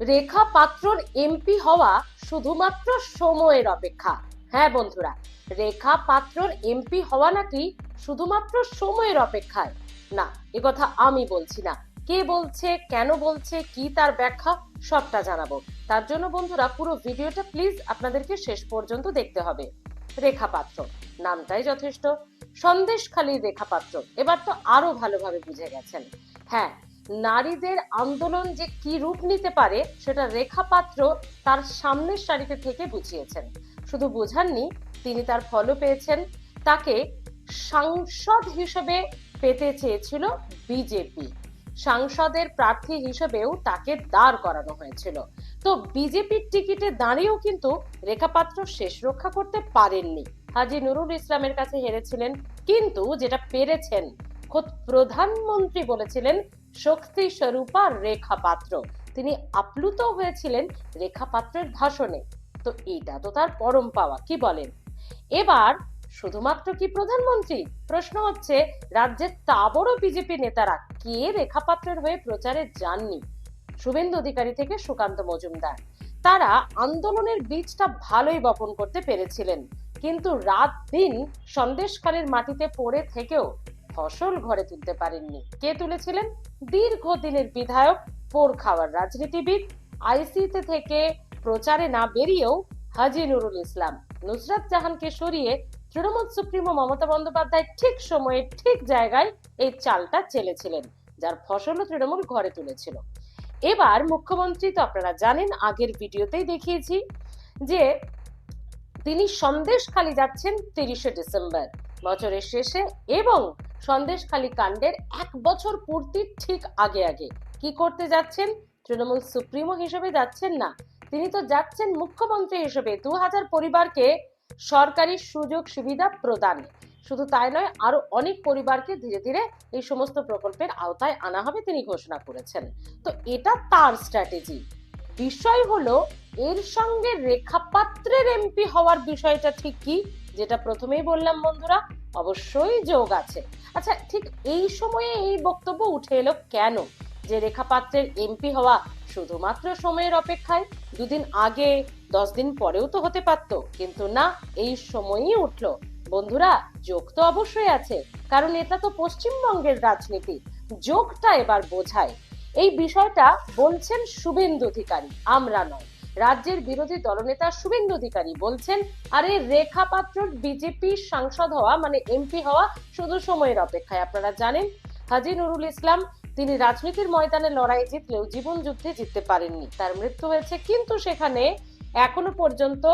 রেখা পাত্রর MP হওয়া শুধুমাত্র সময়ের অপেক্ষা। হ্যাঁ বন্ধুরা, রেখা পাত্রর এমপি হওয়া নাকি শুধুমাত্র সময়ের অপেক্ষায়? না কথা আমি বলছি না। কে বলছে, কেন বলছে, কি তার ব্যাখ্যা, সবটা জানাব। তার জন্য বন্ধুরা, পুরো ভিডিওটা প্লিজ আপনাদেরকে শেষ পর্যন্ত দেখতে হবে। রেখা পাত্র, নামটাই যথেষ্ট। সন্দেশখালীর রেখা পাত্র, এবার তো আরও ভালোভাবে বুঝে গেছেন। হ্যাঁ নারীদের আন্দোলন যে কি রূপ নিতে পারে, সেটা রেখা পাত্র তার সামনের সারিতে থেকে বুঝিয়েছেন। শুধু বোঝাননি, তিনি তার ফলও পেয়েছেন। তাকে সাংসদ হিসেবে পেতে চেয়েছিল বিজেপি। সাংসদের প্রার্থী হিসেবেও তাকে দাঁড় করানো হয়েছিল। তো বিজেপির টিকিটে দাঁড়িয়েও কিন্তু রেখাপাত্র শেষ রক্ষা করতে পারেননি। হাজি নুরুল ইসলামের কাছে হেরেছিলেন, কিন্তু যেটা পেরেছেন, খোদ প্রধানমন্ত্রী বলেছিলেন শক্তি স্বরূপা রেখা পাত্র তিনি আপ্লুত হয়েছিলেন রেখা পাত্রের ভাষণে। তো এটা তো তার পরম পাওয়া, কি বলেন? এবার শুধুমাত্র কি প্রধানমন্ত্রী? প্রশ্ন হচ্ছে, রাজ্যের তাবড় বিজেপি নেতারা কে রেখা পাত্রের হয়ে প্রচারে যাননি? শুভেন্দু অধিকারী থেকে সুকান্ত মজুমদার। তারা আন্দোলনের বীজটা ভালোই বপন করতে পেরেছিলেন। কিন্তু রাত দিন সন্দেশখালীর মাটিতে পড়ে থেকেও ফসল ঘরে তুলতে পারেননি। কে তুলেছিলেন? দীর্ঘদিনের বিধায়ক পোর খাওয়ার রাজনীতিবিদ। আইসিতে থেকে প্রচারে না বেরিয়েও হাজি নুরুল ইসলাম। নুসরাত জাহানকে সরিয়ে তৃণমূল সুপ্রিমো মমতা বন্দ্যোপাধ্যায় ঠিক সময়ে ঠিক জায়গায় এই চালটা চেলেছিলেন, যার ফসলও তৃণমূল ঘরে তুলেছিল। এবার মুখ্যমন্ত্রী, তো আপনারা জানেন, আগের ভিডিওতেই দেখিয়েছি যে তিনি সন্দেশখালি যাচ্ছেন তিরিশে ডিসেম্বর। বছরের শেষে এবং সন্দেশখালী কাণ্ডের এক বছর পূর্তির ঠিক আগে আগে। কি করতে যাচ্ছেন? তৃণমূল সুপ্রিমো হিসেবে যাচ্ছেন না। তিনি তো যাচ্ছেন মুখ্যমন্ত্রী হিসেবে। দু হাজার পরিবারকে সরকারি সুযোগ সুবিধা প্রদান। শুধু তাই নয়, আরও অনেক পরিবারকে ধীরে ধীরে এই সমস্ত প্রকল্পের আওতায় আনা হবে তিনি ঘোষণা করেছেন। তো এটা তার স্ট্র্যাটেজি। বিষয় হলো, এর সঙ্গে রেখাপাত্রের এমপি হওয়ার বিষয়টা ঠিক কি? যেটা প্রথমেই বললাম বন্ধুরা, অবশ্যই যোগ আছে। আচ্ছা ঠিক এই সময়ে এই বক্তব্য উঠে এলো কেন? যে রেখাপাত্রের এমপি হওয়া শুধুমাত্র সময়ের অপেক্ষায় দুদিন আগে, দশ দিন পরেও তো হতে পারতো, কিন্তু না, এই সময়ই উঠল। বন্ধুরা, যোগ তো অবশ্যই আছে, কারণ এটা তো পশ্চিমবঙ্গের রাজনীতি। যোগটা এবার বোঝায়। এই বিষয়টা বলছেন শুভেন্দু অধিকারী, আমরা নয়। রাজ্যের বিরোধী দলনেতা শুভেন্দু অধিকারী বলছেন, আরে রেখা পাত্র বিজেপি সাংসদ হওয়া মানে এমপি হওয়া শুধু সময়ের অপেক্ষায়। আপনারা জানেন, হাজি নুরুল ইসলাম, তিনি রাজনীতির ময়দানে লড়াই জিতলেও জীবন যুদ্ধে জিততে পারেননি। তার মৃত্যু হয়েছে কিন্তু সেখানে এখনও পর্যন্ত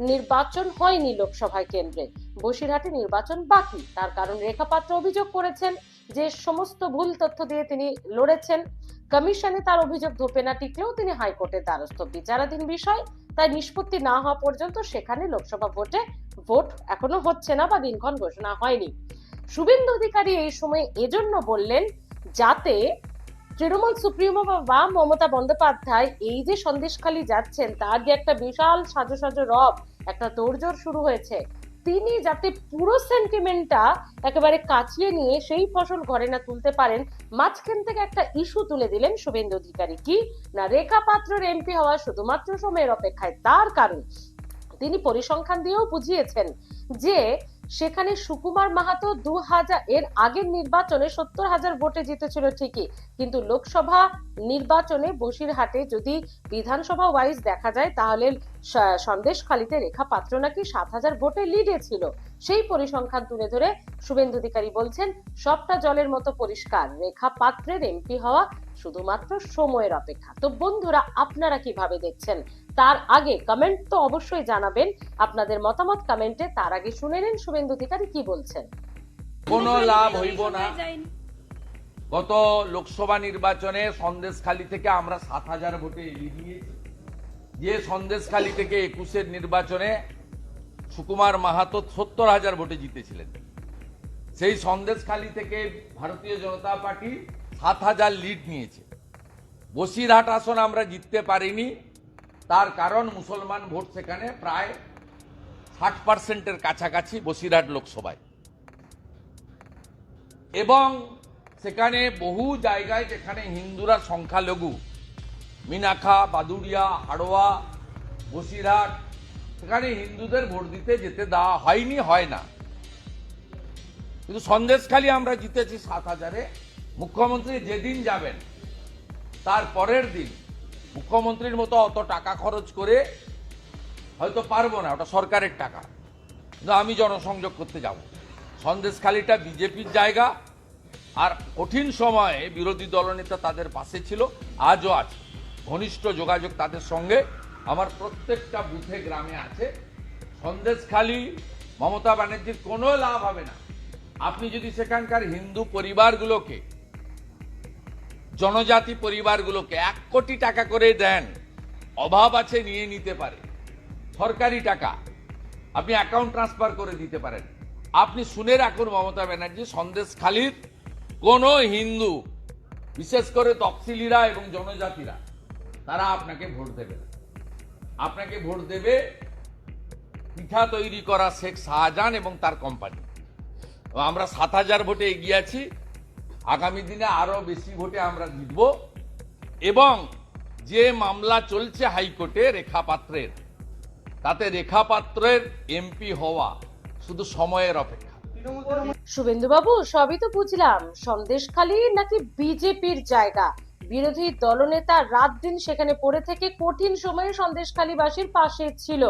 নির্বাচন হয়নি লোকসভা কেন্দ্রে। বসিরহাটে নির্বাচন বাকি। তার কারণ রেখা পাত্র অভিযোগ করেছেন যে সমস্ত ভুল তথ্য দিয়ে তিনি লড়েছেন, কমিশনে তার অভিযোগ ধোপে না টিকলেও তিনি হাইকোর্টের দ্বারস্থ। বিচারাধীন বিষয়, তাই নিষ্পত্তি না হওয়া পর্যন্ত সেখানে লোকসভা ভোটে ভোট এখনও হচ্ছে না বা দিনক্ষণ ঘোষণা হয়নি। শুভেন্দু অধিকারী এই সময় এজন্য বললেন, যাতে তৃণমূল সুপ্রিমো বা মমতা বন্দ্যোপাধ্যায় এই যে সন্দেশখালি যাচ্ছেন, তার যে একটা বিশাল সাজো সাজো রব, একটা তোড়জোড় শুরু হয়েছে তিনি যাতে পুরো সেন্টিমেন্টটা একেবারে কাচিয়ে নিয়ে সেই ফসল ঘরে না তুলতে পারেন, মাঝখান থেকে একটা ইস্যু তুলে দিলেন শুভেন্দু অধিকারী। কি? না, রেখা পাত্রের এমপি হওয়া শুধুমাত্র সময়ের অপেক্ষায়, তার কারণ তিনি পরিসংখ্যান দিয়েও বুঝিয়েছেন যে সেখানে সুকুমার মাহাতো দু হাজার এর আগের নির্বাচনে সত্তর হাজার ভোটে জিতেছিল ঠিকই। কিন্তু লোকসভা নির্বাচনে বসিরহাটে যদি বিধানসভা ওয়াইজ দেখা যায়, তাহলে স- সন্দেশখালিতে রেখা পাত্র নাকি সাত হাজার ভোটে লিডে ছিল। সেই পরিসংখ্যান তুলে ধরে শুভেন্দু অধিকারী বলছেন, সবটা জলের মতো পরিষ্কার। রেখা পাত্রের এমপি হওয়া শুধুমাত্র সময়ের অপেক্ষা। তো বন্ধুরা, আপনারা কীভাবে দেখছেন? তার আগে কমেন্ট তো অবশ্যই জানাবেন। আপনাদের মতামত কমেন্টে তার আগে শুনে নিন শুভেন্দু অধিকারী কি বলছেন। কোনো লাভ হইব না। গত লোকসভা নির্বাচনে সন্দেশখালী থেকে আমরা সাত হাজার ভোটে এগিয়ে দিয়েছি যে সন্দেশখালী থেকে একুশের নির্বাচনে সুকুমার মাহাতো সত্তর হাজার ভোটে জিতেছিলেন। সেই সন্দেশখালী থেকে ভারতীয় জনতা পার্টি সাত হাজার লিড নিয়েছে। বসিরহাট আসন আমরা জিততে পারিনি। তার কারণ মুসলমান ভোট সেখানে প্রায় ষাট পার্সেন্টের কাছাকাছি বসিরহাট লোকসভায়। এবং সেখানে বহু জায়গায় যেখানে হিন্দুরা সংখ্যালঘু মিনাখা বাদুড়িয়া, হাড়োয়া, বসিরহাট, সেখানে হিন্দুদের ভোট দিতে যেতে দেওয়া হয়নি, হয় না। কিন্তু সন্দেশখালি আমরা জিতেছি সাত হাজারে। মুখ্যমন্ত্রী যেদিন যাবেন, তার পরের দিন মুখ্যমন্ত্রীর মতো অত টাকা খরচ করে হয়তো পারব না, ওটা সরকারের টাকা। কিন্তু আমি জনসংযোগ করতে যাব। সন্দেশখালিটা বিজেপির জায়গা, আর কঠিন সময়ে বিরোধী দলনেতা তাদের পাশে ছিল, আজও আছে। ঘনিষ্ঠ যোগাযোগ তাদের সঙ্গে। আমার প্রত্যেকটা বুথে গ্রামে আছে। সন্দেশখালি মমতা ব্যানার্জির কোনো লাভ হবে না। আপনি যদি সেখানকার হিন্দু পরিবারগুলোকে জনজাতি পরিবারগুলোকে এক কোটি টাকা করে দেন। অভাব আছে, নিয়ে নিতে পারে। সরকারি টাকা। আপনি অ্যাকাউন্ট ট্রান্সফার করে দিতে পারেন। আপনি শুনে রাখুন মমতা ব্যানার্জি সন্দেশখালির কোন হিন্দু, বিশেষ করে তফসিলিরা এবং জনজাতিরা, তারা আপনাকে ভোট দেবে না। আপনাকে ভোট দেবে পিঠা তৈরি করা শেখ শাহজাহান এবং তার কোম্পানি আমরা সাত হাজার ভোটে এগিয়ে আছি। আগামী দিনে আরও বেশি ভোটে আমরা জিতব। এবং যে মামলা চলছে হাইকোর্টে রেখা পাত্রের তাতে রেখা পাত্রের এমপি হওয়া শুধু সময়ের অপেক্ষা। শুভেন্দুবাবু, সবই তো বুঝলাম। সন্দেশখালী নাকি বিজেপির জায়গা? বিরোধী দলনেতা রাত দিন সেখানে পড়ে থেকে কঠিন সময়ে সন্দেশখালীবাসীর পাশে ছিল।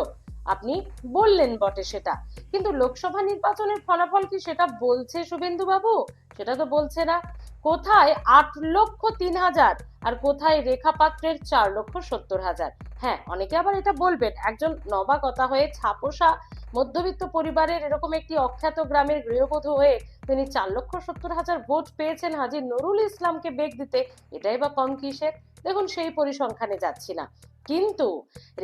আপনি বললেন বটে সেটা। কিন্তু লোকসভা নির্বাচনের ফলাফল কি সেটা বলছে শুভেন্দু বাবু সেটা তো বলছে না। কোথায় আট লক্ষ তিন হাজার আর কোথায় রেখা পাত্রের চার লক্ষ সত্তর হাজার? হ্যাঁ অনেকে আবার এটা বলবেন। একজন নবাগতা হয়ে ছাপোষা মধ্যবিত্ত পরিবারের এরকম একটি অখ্যাত গ্রামের গৃহবধূ হয়ে তিনি চার লক্ষ সত্তর হাজার ভোট পেয়েছেন হাজি নুরুল ইসলামকে বেগ দিতে। এটাই বা কম কিসের? দেখুন, সেই পরিসংখ্যানে যাচ্ছি না। কিন্তু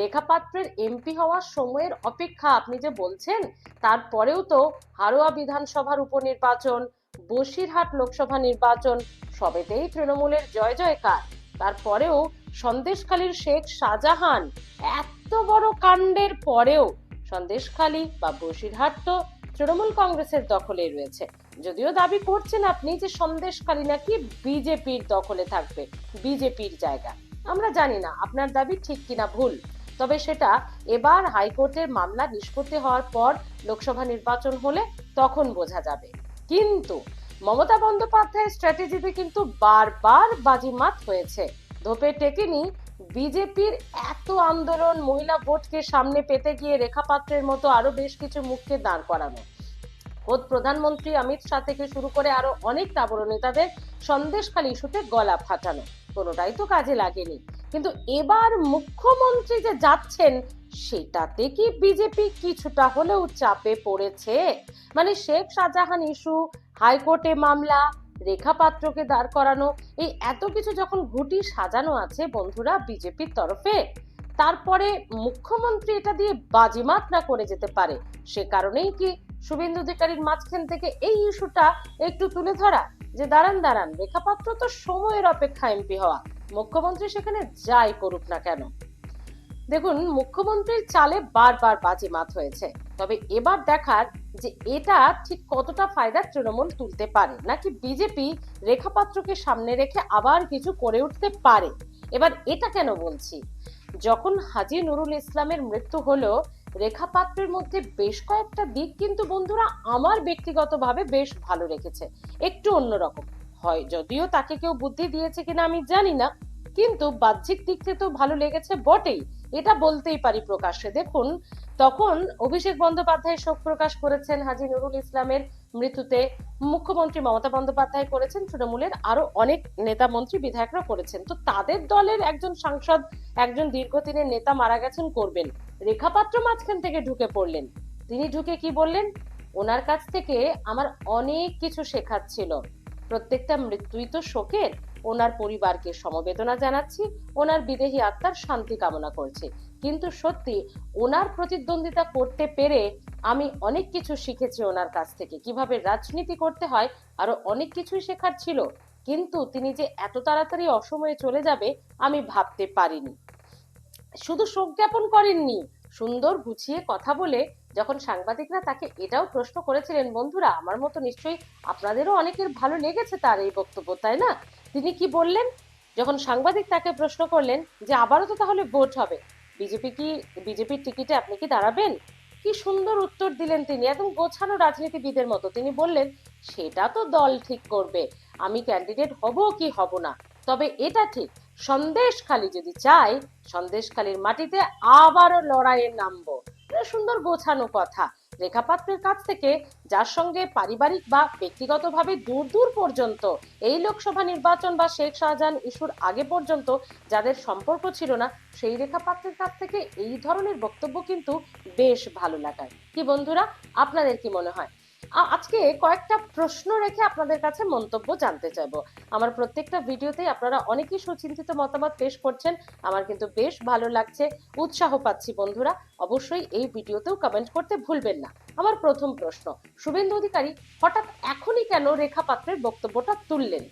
রেখা পাত্রের এমপি হওয়ার সময়ের অপেক্ষা আপনি যে বলছেন, তারপরেও তো হারোয়া বিধানসভার উপনির্বাচন, বসিরহাট লোকসভা নির্বাচন, সবেতেই তৃণমূলের জয় জয়কার। তারপরেও সন্দেশখালীর শেখ শাহজাহান এত বড় কাণ্ডের পরেও সন্দেশখালী বা বসিরহাট তো তৃণমূল কংগ্রেসের দখলে রয়েছে। যদিও দাবি করছেন আপনি যে সন্দেশখালী নাকি বিজেপির দখলে থাকবে, বিজেপির জায়গা। আমরা জানি না, আপনার দাবি ঠিক কিনা ভুল। তবে সেটা এবার হাইকোর্টের মামলা নিষ্পত্তি হওয়ার পর লোকসভা নির্বাচন হলে তখন বোঝা যাবে। কিন্তু মমতা বন্দ্যোপাধ্যায়ের স্ট্র্যাটেজিতে কিন্তু বারবার বাজিমাত হয়েছে। ধোপে টেকেনি বিজেপির এত আন্দোলন মহিলা ভোটকে সামনে পেতে গিয়ে রেখা পাত্রের মতো আরও বেশ কিছু মুখকে দাঁড় করানো। খোদ প্রধানমন্ত্রী অমিত শাহ থেকে শুরু করে আরও অনেক তাবড় নেতাদের সন্দেশখালী ইস্যুতে গলা ফাটানো, কোনোটাই তো কাজে লাগেনি। কিন্তু এবার মুখ্যমন্ত্রী যে যাচ্ছেন, সেটাতে কি বিজেপি কিছুটা হলেও চাপে পড়েছে? মানে শেখ শাহজাহান ইস্যু, হাইকোর্টে মামলা রেখা পাত্রকে দাঁড় করানো, এই এত কিছু যখন ঘুটি সাজানো আছে বন্ধুরা বিজেপির তরফে, তারপরে মুখ্যমন্ত্রী এটা দিয়ে বাজিমাত না করে যেতে পারে। সে কারণেই কি শুভেন্দু অধিকারীর মাঝখান থেকে এই ইস্যুটা একটু তুলে ধরা? যে দাঁড়ান দাঁড়ান, রেখাপাত্র তো সময়ের অপেক্ষা এমপি হওয়া। মুখ্যমন্ত্রী সেখানে যাই করুক না কেন? দেখুন, মুখ্যমন্ত্রীর চালে বারবার বাজিমাত হয়েছে। তবে এবার দেখার যে এটা ঠিক কতটা ফায়দা তৃণমূল তুলতে পারে, নাকি বিজেপি রেখাপাত্রকে সামনে রেখে আবার কিছু করে উঠতে পারে? এবার এটা কেন বলছি? যখন হাজি নুরুল ইসলামের মৃত্যু হলো, রেখাপাত্রের মধ্যে বেশ কয়েকটা দিক কিন্তু বন্ধুরা আমার ব্যক্তিগতভাবে বেশ ভালো রেখেছে। একটু অন্যরকম। হয় যদিও তাকে কেউ বুদ্ধি দিয়েছে কিনা আমি জানি না, কিন্তু বাহ্যিক দিক থেকে তো ভালো লেগেছে বটেই। এটা বলতেই পারি প্রকাশ্যে। দেখুন, তখন অভিষেক বন্দ্যোপাধ্যায় শোক প্রকাশ করেছেন হাজি নুরুল ইসলামের মৃত্যুতে। মুখ্যমন্ত্রী মমতা বন্দ্যোপাধ্যায় করেছেন, তৃণমূলের আরও অনেক নেতা মন্ত্রী বিধায়করা করেছেন। তো তাদের দলের একজন সাংসদ, একজন দীর্ঘদিনের নেতা মারা গেছেন, করবেন। রেখাপাত্র মাঝখান থেকে ঢুকে পড়লেন। তিনি ঢুকে কি বললেন? ওনার কাছ থেকে আমার অনেক কিছু শেখার ছিল। প্রত্যেকটা মৃত্যুই তো শোকের। ওনার পরিবারকে সমবেদনা জানাচ্ছি, ওনার বিদেহী আত্মার শান্তি কামনা করছি। কিন্তু সত্যি ওনার প্রতিদ্বন্দ্বিতা করতে পেরে আমি অনেক কিছু শিখেছি ওনার কাছ থেকে। কীভাবে রাজনীতি করতে হয়, আরও অনেক কিছুই শেখার ছিল। কিন্তু তিনি যে এত তাড়াতাড়ি অসময়ে চলে যাবে, আমি ভাবতে পারিনি। শুধু শোক জ্ঞাপন করেননি, সুন্দর গুছিয়ে কথা বলে যখন সাংবাদিকরা তাকে এটাও প্রশ্ন করেছিলেন, বন্ধুরা, আমার মতো নিশ্চয়ই আপনাদেরও অনেকের ভালো লেগেছে তার এই বক্তব্য, তাই না? তিনি কি বললেন? যখন সাংবাদিক তাকে প্রশ্ন করলেন যে আবারও তো তাহলে ভোট হবে, বিজেপি কি, বিজেপির টিকিটে আপনি কি দাঁড়াবেন? কি সুন্দর উত্তর দিলেন তিনি, একদম গোছানো রাজনীতিবিদের মতো। তিনি বললেন, সেটা তো দল ঠিক করবে, আমি ক্যান্ডিডেট হব কি হব না। তবে এটা ঠিক, সন্দেশখালি যদি চাই সন্দেশখালির মাটিতে আবারও লড়াইয়ে নামবো। এটা সুন্দর গোছানো কথা। রেখাপাত্রের কাছ থেকে, যার সঙ্গে পারিবারিক বা ব্যক্তিগতভাবে দূর দূর পর্যন্ত এই লোকসভা নির্বাচন বা শেখ শাহজাহান ইস্যুর আগে পর্যন্ত যাদের সম্পর্ক ছিল না, সেই রেখাপাত্রের কাছ থেকে এই ধরনের বক্তব্য কিন্তু বেশ ভালো লাগায়। কি বন্ধুরা, আপনাদের কি মনে হয়? আজকে কয়েকটা প্রশ্ন রেখে আপনাদের কাছে মন্তব্য জানতে চাইব। আমার প্রত্যেকটা ভিডিওতেই আপনারা অনেকেই সুচিন্তিত মতামত পেশ করছেন। আমার কিন্তু বেশ ভালো লাগছে, উৎসাহ পাচ্ছি বন্ধুরা। অবশ্যই এই ভিডিওতেও কমেন্ট করতে ভুলবেন না। আমার প্রথম প্রশ্ন, শুভেন্দু অধিকারী, হঠাৎ এখনই কেন রেখা পাত্রের বক্তব্যটা তুললেন?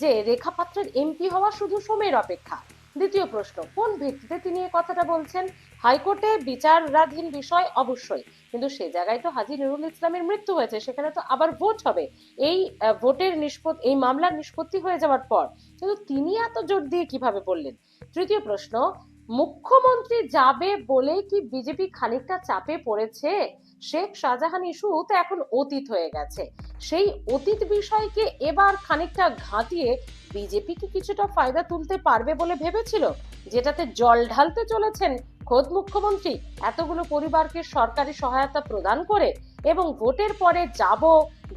যে রেখা পাত্রের এমপি হওয়া শুধু সময়ের অপেক্ষা দ্বিতীয় প্রশ্ন, কোন ভিত্তিতে তিনি এই কথাটা বলছেন? হাইকোর্টে বিচারাধীন বিষয় অবশ্যই, কিন্তু সে জায়গায় তো হাজি নুরুল ইসলামের মৃত্যু হয়েছে, সেখানে তো আবার ভোট হবে। এই ভোটের নিষ্পত্তি এই মামলার নিষ্পত্তি হয়ে যাওয়ার পর, কিন্তু তিনি এত জোর দিয়ে কীভাবে বললেন? তৃতীয় প্রশ্ন, মুখ্যমন্ত্রী যাবে বলেই কি বিজেপি খানিকটা চাপে পড়েছে? শেখ শাহজাহান ইস্যু তো এখন অতীত হয়ে গেছে। সেই অতীত বিষয়কে এবার খানিকটা ঘাঁটিয়ে বিজেপি কি কিছুটা ফায়দা তুলতে পারবে বলে ভেবেছিল? যেটাতে জল ঢালতে চলেছেন খোদ মুখ্যমন্ত্রী। এতগুলো পরিবারকে সরকারি সহায়তা প্রদান করে এবং ভোটের পরে যাব,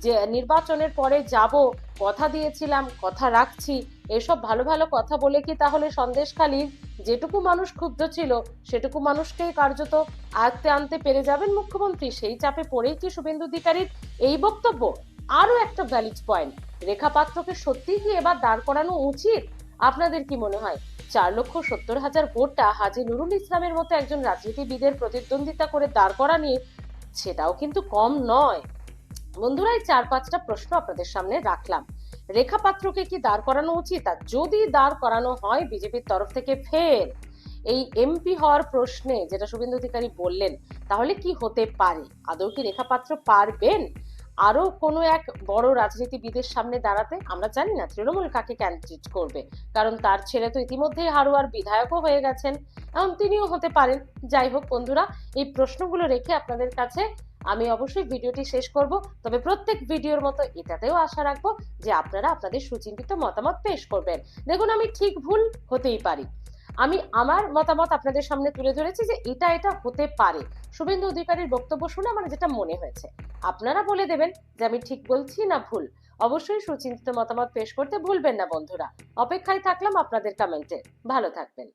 যে নির্বাচনের পরে যাব, কথা দিয়েছিলাম, কথা রাখছি এসব ভালো ভালো কথা বলে কি তাহলে সন্দেশখালীর যেটুকু মানুষ ক্ষুব্ধ ছিল, সেটুকু মানুষকেই কার্যত আয়ত্তে আনতে পেরে যাবেন মুখ্যমন্ত্রী। সেই চাপে পড়েই কি শুভেন্দু অধিকারীর এই বক্তব্য? আরও একটা ভ্যালিড পয়েন্ট রেখা পাত্রকে সত্যিই কি এবার দাঁড় করানো উচিত? আপনাদের কি মনে হয়? চার লক্ষ সত্তর হাজার ভোটটা হাজি নুরুল ইসলামের মতো একজন রাজনীতিবিদের প্রতিদ্বন্দ্বিতা করে দাঁড় করা নিয়ে সেটাও কিন্তু কম নয়। বন্ধুরা, এই চার পাঁচটা প্রশ্ন আপনাদের সামনে রাখলাম। রেখা পাত্রকে কি দাঁড় করানো উচিত? আর যদি দাঁড় করানো হয় বিজেপির তরফ থেকে ফের এই এমপি হওয়ার প্রশ্নে, যেটা শুভেন্দু অধিকারী বললেন, তাহলে কি হতে পারে? আদৌ কি রেখা পাত্র পারবেন আরও কোনো এক বড় রাজনীতিবিদের সামনে দাঁড়াতে? আমরা জানি না, তৃণমূল কাকে ক্যান্ডিডেট করবে। কারণ তার ছেলে তো ইতিমধ্যেই হারুয়ার বিধায়কও হয়ে গেছেন। এবং তিনিও হতে পারেন। যাই হোক, বন্ধুরা, এই প্রশ্নগুলো রেখে আপনাদের কাছে আমি অবশ্যই ভিডিওটি শেষ করব, তবে প্রত্যেক ভিডিওর মতো এটাতেও আশা রাখব যে আপনারা আপনাদের সুচিন্তিত মতামত পেশ করবেন। দেখুন, আমি ঠিক ভুল হতেই পারি। আমি আমার মতামত আপনাদের সামনে তুলে ধরেছি যে এটা এটা হতে পারে। শুভেন্দু অধিকারীর বক্তব্য শুনে আমার যেটা মনে হয়েছে, আপনারা বলে দেবেন যে আমি ঠিক বলছি না ভুল। অবশ্যই সুচিন্তিত মতামত পেশ করতে ভুলবেন না বন্ধুরা। অপেক্ষায় থাকলাম আপনাদের কমেন্টে ভালো থাকবেন।